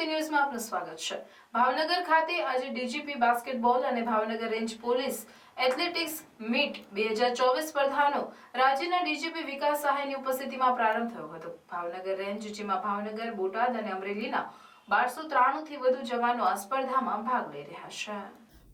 ગુજરાતી ન્યૂઝમાં આપનું સ્વાગત છે. ભાવનગર ખાતે આજે ડીજીપી બાસ્કેટબોલ અને Bhavnagar range police athletics meet બે હજાર ચોવીસ સ્પર્ધાનો રાજ્યના ડીજીપી વિકાસ સહાયની ઉપસ્થિતિમાં પ્રારંભ થયો હતો. ભાવનગર રેન્જ, જેમાં ભાવનગર, બોટાદ અને અમરેલીના બારસો ત્રાણુંથી વધુ જવાનો આ સ્પર્ધામાં ભાગ લઈ રહ્યા છે.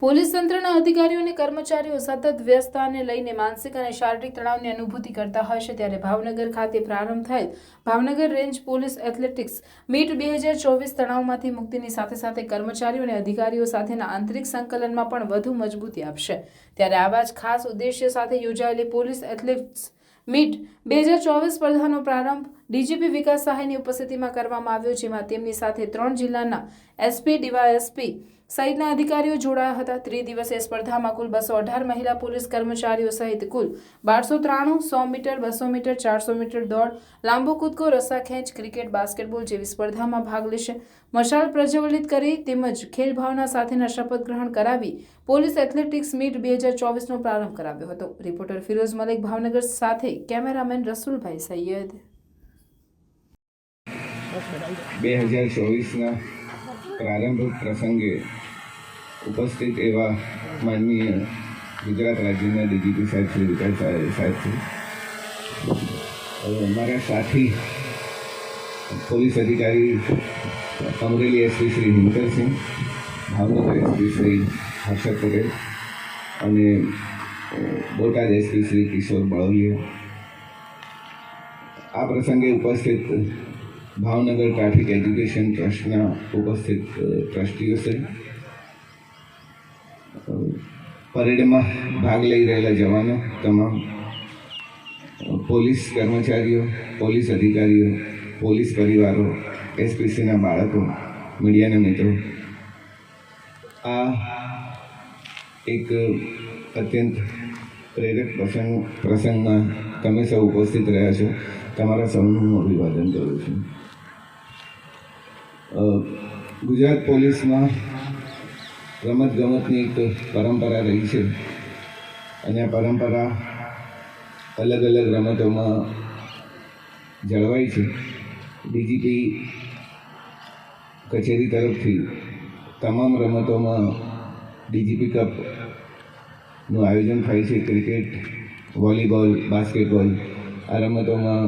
પોલીસ તંત્રના અધિકારીઓ અને કર્મચારીઓ સતત વ્યસ્તતાને લઈને માનસિક અને શારીરિક તણાવની અનુભૂતિ કરતા છે ત્યારે ભાવનગર ખાતે પ્રારંભ થયેલ Bhavnagar range police athletics meet બે હજાર ચોવીસ તણાવમાંથી મુક્તિની સાથે સાથે કર્મચારીઓ અને અધિકારીઓ સાથેના આંતરિક સંકલનમાં પણ વધુ મજબૂતી આપશે. ત્યારે આવા જ ખાસ ઉદ્દેશ્ય સાથે યોજાયેલી પોલીસ એથ્લેટિક્સ મીટ બે હજાર ચોવીસ સ્પર્ધાનો પ્રારંભ ડીજીપી વિકાસ સહાયની ઉપસ્થિતિમાં કરવામાં આવ્યો, જેમાં તેમની સાથે ત્રણ જિલ્લાના એસપી, ડીવાયએસપી સહિતના અધિકારીઓ જોડાયા હતા. ત્રિદિવસીય સ્પર્ધામાં કુલ બસો અઢાર મહિલા પોલીસ કર્મચારીઓ સહિત કુલ બારસો ત્રાણું, સો મીટર, બસો મીટર, ચારસો મીટર દોડ, લાંબો કૂદકો, રસ્સા ખેંચ, ક્રિકેટ, બાસ્કેટબોલ જેવી સ્પર્ધામાં ભાગ લેશે. મશાલ પ્રજ્વલિત કરી તેમજ ખેલ ભાવના સાથેના શપથ ગ્રહણ કરાવી પોલીસ એથ્લેટિક્સ મીટ બે હજાર ચોવીસનો પ્રારંભ કરાવ્યો હતો. રિપોર્ટર ફિરોઝ મલિક, ભાવનગર સાથે કેમેરામેન રસુલભાઈ સૈયદ. બે હજાર ચોવીસના પ્રારંભ પ્રસંગે ઉપસ્થિત એવા માનનીય ગુજરાત રાજ્યના ડીજીપી સાહેબ શ્રી વિકાસ સાહેબ છે. અમારા સાથી પોલીસ અધિકારી અમરેલી એસપી શ્રી હિંકરસિંહ, ભાવનગર એસપી શ્રી હર્ષદ પટેલ અને બોટાદ એસપી શ્રી કિશોર બળોલિયા આ પ્રસંગે ઉપસ્થિત ભાવનગર ટ્રાફિક એજ્યુકેશન ટ્રસ્ટના ઉપસ્થિત ટ્રસ્ટીઓ છે. પરેડમાં ભાગ લઈ રહેલા જવાનો તમામ પોલીસ કર્મચારીઓ, પોલીસ અધિકારીઓ, પોલીસ પરિવારો એસપીસીના બાળકો, મીડિયાના મિત્રો. આ એક અત્યંત પ્રેરક પ્રસંગ, પ્રસંગમાં તમે સૌ ઉપસ્થિત રહ્યા છો. તમારા સૌનું હું અભિવાદન કરું છું. ગુજરાત પોલીસમાં રમતગમતની એક પરંપરા રહી છે. અને આ પરંપરા અલગ અલગ રમતોમાં જળવાઈ છે. ડીજીપી કચેરી તરફથી તમામ રમતોમાં ડીજીપી કપનું આયોજન થાય છે, ક્રિકેટ, વોલીબોલ, બાસ્કેટબોલ, આ રમતોમાં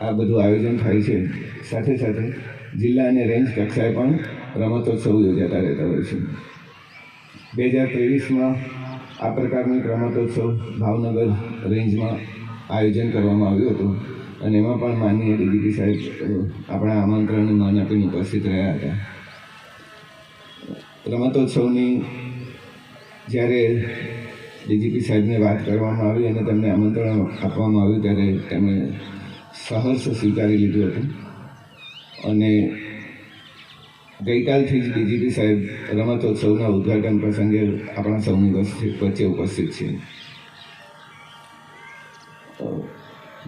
આ બધું આયોજન થાય છે. સાથે સાથે જિલ્લા અને રેન્જ કક્ષાએ પણ રમતોત્સવ યોજાતા રહેતા હોય છે. બે હજાર ત્રેવીસમાં આ પ્રકારનો રમતોત્સવ ભાવનગર રેન્જમાં આયોજન કરવામાં આવ્યું હતું. અને એમાં પણ માનનીય ડીજીપી સાહેબ આપણા આમંત્રણને માન આપીને ઉપસ્થિત રહ્યા હતા. રમતોત્સવની જ્યારે ડીજીપી સાહેબને વાત કરવામાં આવી અને તેમને આમંત્રણ આપવામાં આવ્યું ત્યારે તેમણે સહર્ષ સ્વીકારી લીધું હતું. અને ગઈકાલથી જ ડીજીપી સાહેબ રમતોત્સવના ઉદ્ઘાટન પ્રસંગે આપણા સૌની વચ્ચે ઉપસ્થિત છે.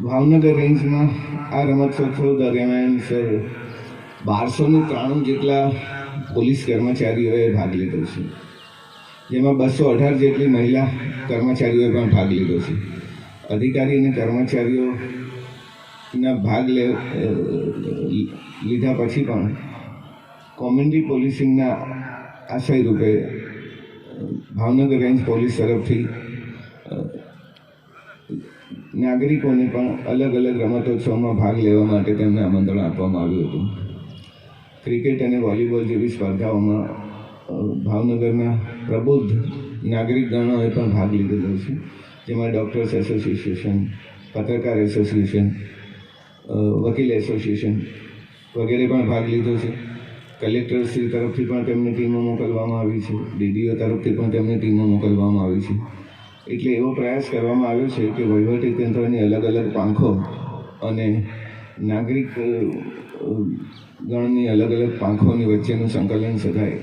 ભાવનગર રેન્જમાં આ રમતોત્સવ દરમિયાન, સર બારસો ને ત્રાણું જેટલા પોલીસ કર્મચારીઓએ ભાગ લીધો છે. જેમાં બસો અઢાર જેટલી મહિલા કર્મચારીઓએ પણ ભાગ લીધો છે. અધિકારી અને કર્મચારીઓના ભાગ લે લીધા પછી પણ કોમ્યુનિટી પોલીસિંગના આશય રૂપે ભાવનગર રેન્જ પોલીસ તરફથી નાગરિકોને પણ અલગ અલગ રમતોત્સવમાં ભાગ લેવા માટે તેમને આમંત્રણ આપવામાં આવ્યું હતું. ક્રિકેટ અને વોલીબોલ જેવી સ્પર્ધાઓમાં ભાવનગરના પ્રબુદ્ધ નાગરિકગણોએ પણ ભાગ લીધેલો છે. જેમાં ડૉક્ટર્સ એસોસિએશન, પત્રકાર એસોસિએશન વકીલ એસોસિએશન વગેરે પણ ભાગ લીધો છે. કલેક્ટરશ્રી તરફથી પણ તેમને ટીમો મોકલવામાં આવી છે. ડીડીઓ તરફથી પણ તેમને ટીમો મોકલવામાં આવી છે. એટલે એવો પ્રયાસ કરવામાં આવ્યો છે કે વહીવટી તંત્રની અલગ અલગ પાંખો અને નાગરિક ગણની અલગ અલગ પાંખોની વચ્ચેનું સંકલન સધાય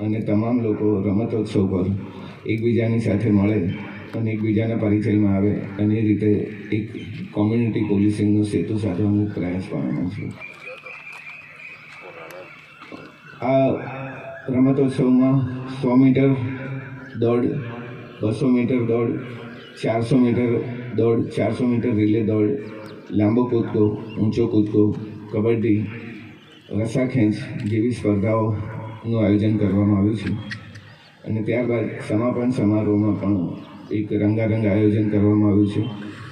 અને તમામ લોકો રમતોત્સવ પર એકબીજાની સાથે મળે અને એકબીજાના પરિચયમાં આવે અને એ રીતે એક કોમ્યુનિટી પોલીસિંગનો સેતુ સાધવાનો પ્રયાસ કરવાનો છે. આ રમતોત્સવમાં સો મીટર દોડ બસો મીટર દોડ, ચારસો મીટર દોડ, ચારસો મીટર રિલે દોડ, લાંબો કૂદકો, ઊંચો કૂદકો, કબડ્ડી રસાખેંચ જેવી સ્પર્ધાઓનું આયોજન કરવામાં આવ્યું છે. અને ત્યારબાદ સમાપન સમારોહમાં પણ એક રંગારંગ આયોજન કરવામાં આવ્યું છે.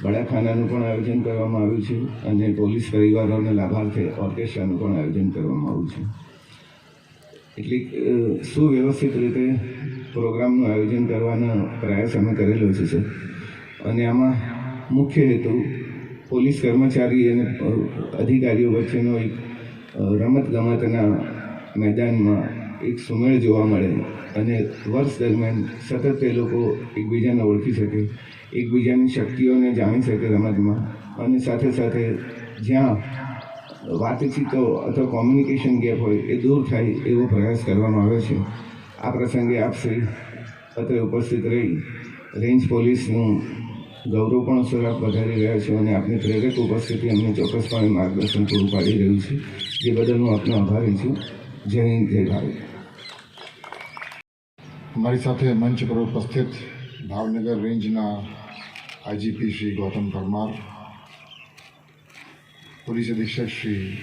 બડાખાનાનું પણ આયોજન કરવામાં આવ્યું છે અને પોલીસ પરિવારોને લાભાર્થે ઓર્કેસ્ટ્રાનું પણ આયોજન કરવામાં આવ્યું છે. એટલે સુવ્યવસ્થિત રીતે પ્રોગ્રામનું આયોજન કરવાનો પ્રયાસ અમે કરેલો છે, સર. અને આમાં મુખ્ય હેતુ પોલીસ કર્મચારી અને અધિકારીઓ વચ્ચેનો એક રમત રમતગમતના મેદાનમાં એક સુમેળ જોવા મળે અને વર્ષ દરમિયાન સતત એ લોકો એકબીજાને ઓળખી શકે, એકબીજાની શક્તિઓને જાણી શકે રમતમાં અને સાથે સાથે જ્યાં વાતચીતો અથવા કોમ્યુનિકેશન ગેપ હોય એ દૂર થાય એવો પ્રયાસ કરવામાં આવ્યો છે. આ પ્રસંગે આપશ્રી અત્રે ઉપસ્થિત રહી રેન્જ પોલીસનું ગૌરવ પણ સ્વરૂપ વધારી રહ્યા છે અને આપની પ્રેરક ઉપસ્થિતિ અમને ચોક્કસપણે માર્ગદર્શન પૂરું પાડી રહ્યું છે. જે બદલ હું આપનો આભારી છું. જય હિન્દ, જય ભારત. અમારી સાથે મંચ પર ઉપસ્થિત ભાવનગર રેન્જના આઈજીપી શ્રી ગૌતમ પરમાર, પોલીસ અધિક્ષક શ્રી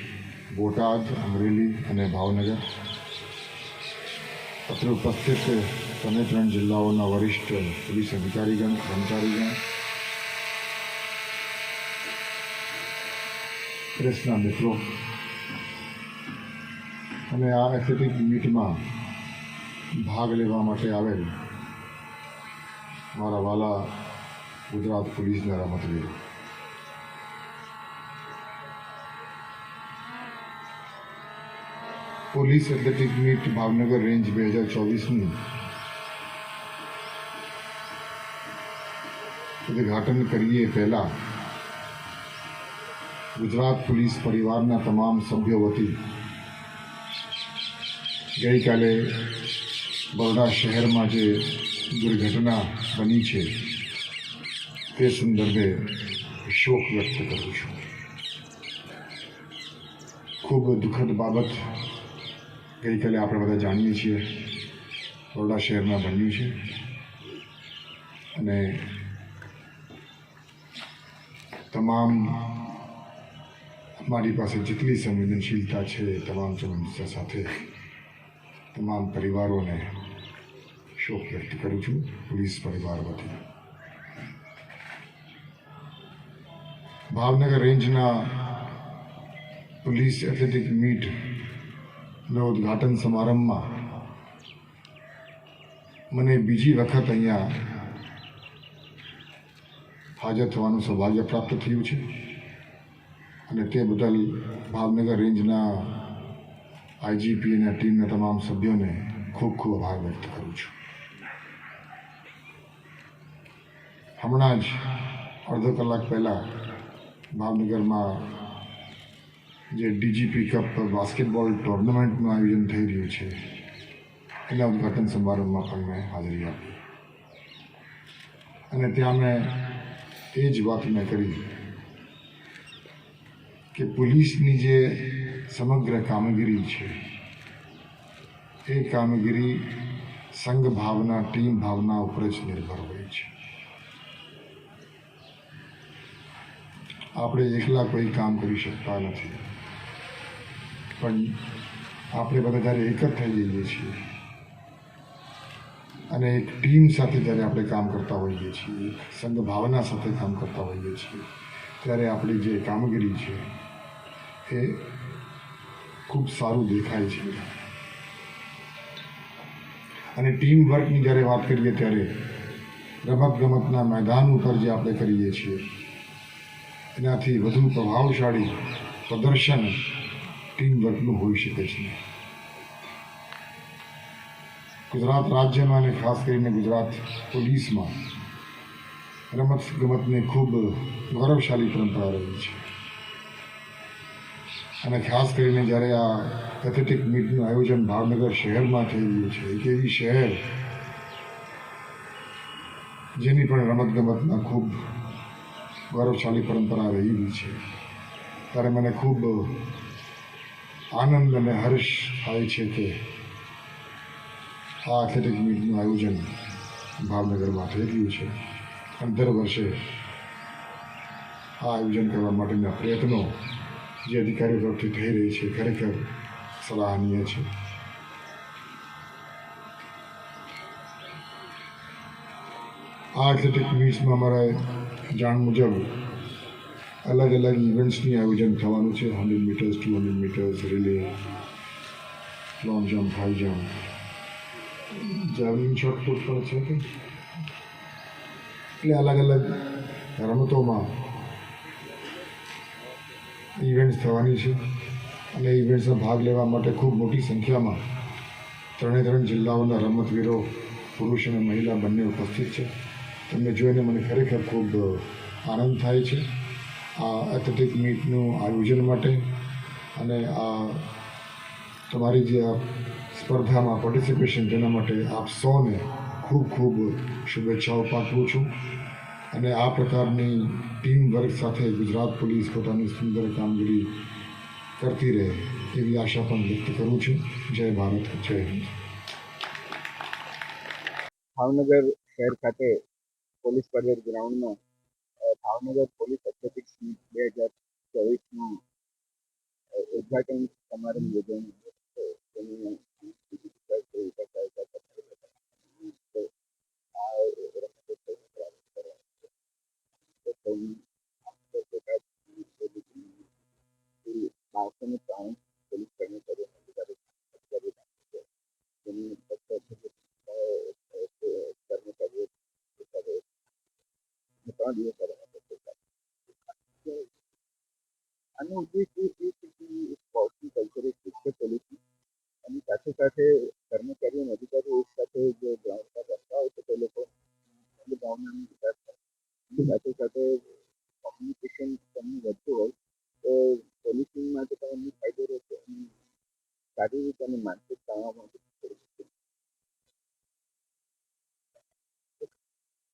બોટાદ, અમરેલી અને ભાવનગર. અત્રે ઉપસ્થિત ત્રણે ત્રણ જિલ્લાઓના વરિષ્ઠ પોલીસ અધિકારીગણ કર્મચારીગણ પ્રેસના મિત્રો અને આ એથ્લેટિક મીટમાં ભાગ લેવા માટે આવેલ મારા વાલા ગુજરાત પોલીસના રમતવીરો police athletic meet Bhavnagar range બે હજાર ચોવીસનું ઉદ્ઘાટન કરીએ પહેલાં ગુજરાત પોલીસ પરિવારના તમામ સભ્યો વતી ગઈકાલે બરોડા શહેરમાં જે દુર્ઘટના બની છે તે સંદર્ભે શોક વ્યક્ત કરું છું. ખૂબ દુઃખદ બાબત ગઈકાલે આપણે બધા જાણીએ છીએ. બરોડા શહેરમાં બન્યું છે. અને તમામ અમારી પાસે જેટલી સંવેદનશીલતા છે, તમામ સંવેદનશીલતા સાથે તમામ પરિવારોને શોક વ્યક્ત કરું છું, પોલીસ પરિવાર વતી. ભાવનગર રેન્જના પોલીસ એથ્લેટિક મીટના ઉદ્ઘાટન સમારંભમાં મને બીજી વખત અહીંયા હાજર થવાનું સૌભાગ્ય પ્રાપ્ત થયું છે. અને તે બદલ ભાવનગર રેન્જના આઈજીપી અને ટીમના તમામ સભ્યોને ખૂબ ખૂબ આભાર વ્યક્ત કરું છું. હમણાં જ અડધો કલાક પહેલાં ભાવનગરમાં જે ડીજીપી કપ બાસ્કેટબોલ ટુર્નામેન્ટનું આયોજન થઈ રહ્યું છે, એના ઉદ્ઘાટન સમારંભમાં પણ મેં હાજરી આપી. અને ત્યાં મેં એ જ વાત મેં કરી કે પોલીસની જે સમગ્ર કામગીરી છે, એ કામગીરી સંઘ ભાવના, ટીમ ભાવના ઉપર જ નિર્ભર હોય છે. આપણે એકલા કોઈ કામ કરી શકતા નથી. પણ આપણે બધા જ્યારે એક જ થઈ જઈએ છીએ અને એક ટીમ સાથે જ્યારે આપણે કામ કરતા હોઈએ છીએ સંઘ ભાવના સાથે કામ કરતા હોઈએ છીએ, ત્યારે આપણી જે કામગીરી છે એ ખૂબ સારું દેખાય છે. અને ટીમ વર્કની જ્યારે વાત કરીએ ત્યારે રમતગમતના મેદાન ઉપર જે આપણે કરીએ છીએ, એનાથી વધુ પ્રભાવશાળી પ્રદર્શન ટીમ વર્કનું હોઈ શકે છે. ગુજરાત રાજ્યમાં અને ખાસ કરીને ગુજરાત પોલીસમાં રમત ગમતને ખૂબ ગૌરવશાળી પરંપરા રહી છે. અને ખાસ કરીને જ્યારે આ એથ્લેટિક મીટનું આયોજન ભાવનગર શહેરમાં થઈ રહ્યું છે, એક એવી શહેર જેની પણ રમતગમતમાં ખૂબ ગૌરવશાળી પરંપરા રહેલી છે. ત્યારે મને ખૂબ આનંદ અને હર્ષ થાય છે કે આ એથ્લેટિક મીટનું આયોજન ભાવનગરમાં થઈ રહ્યું છે. અને દર વર્ષે આ આયોજન કરવા માટેના પ્રયત્નો જે અધિકારીઓ તરફથી થઈ રહી છે, ખરેખર સરાહનીય છે. આ એથ્લેટિક મીટ્સમાં અમારા જાણ મુજબ અલગ અલગ ઇવેન્ટ્સની આયોજન થવાનું છે. Hundred metres two hundred metres relay long jump high jump javelin shot put પણ છે કે? એટલે અલગ અલગ રમતોમાં ઇવેન્ટ્સ થવાની છે. અને ઇવેન્ટ્સમાં ભાગ લેવા માટે ખૂબ મોટી સંખ્યામાં ત્રણે ત્રણ જિલ્લાઓના રમતવીરો, પુરુષ અને મહિલા બંને ઉપસ્થિત છે. તમને જોઈને મને ખરેખર ખૂબ આનંદ થાય છે. આ એથ્લેટિક મીટનું આયોજન માટે અને આ તમારી જે આ સ્પર્ધામાં પાર્ટિસિપેશન તેના માટે આપ સૌને ખૂબ ખૂબ શુભેચ્છાઓ પાઠવું છું. અને આ પ્રકારની ટીમ વર્ક સાથે ગુજરાત પોલીસ પોતાની સુંદર કામગીરી કરતી રહે એવી આશા પણ વ્યક્ત કરું છું. જય ભારત, જય હિન્દ. ભાવનગર શહેર ખાતે પોલીસ પરેડ ગ્રાઉન્ડમાં ભાવનગર પોલીસ એથ્લેટિક્સ બે હજાર ચોવીસનું ઉદઘાટન સમારંભ યોજાયો તેનું આ રમતોત્સવનો અને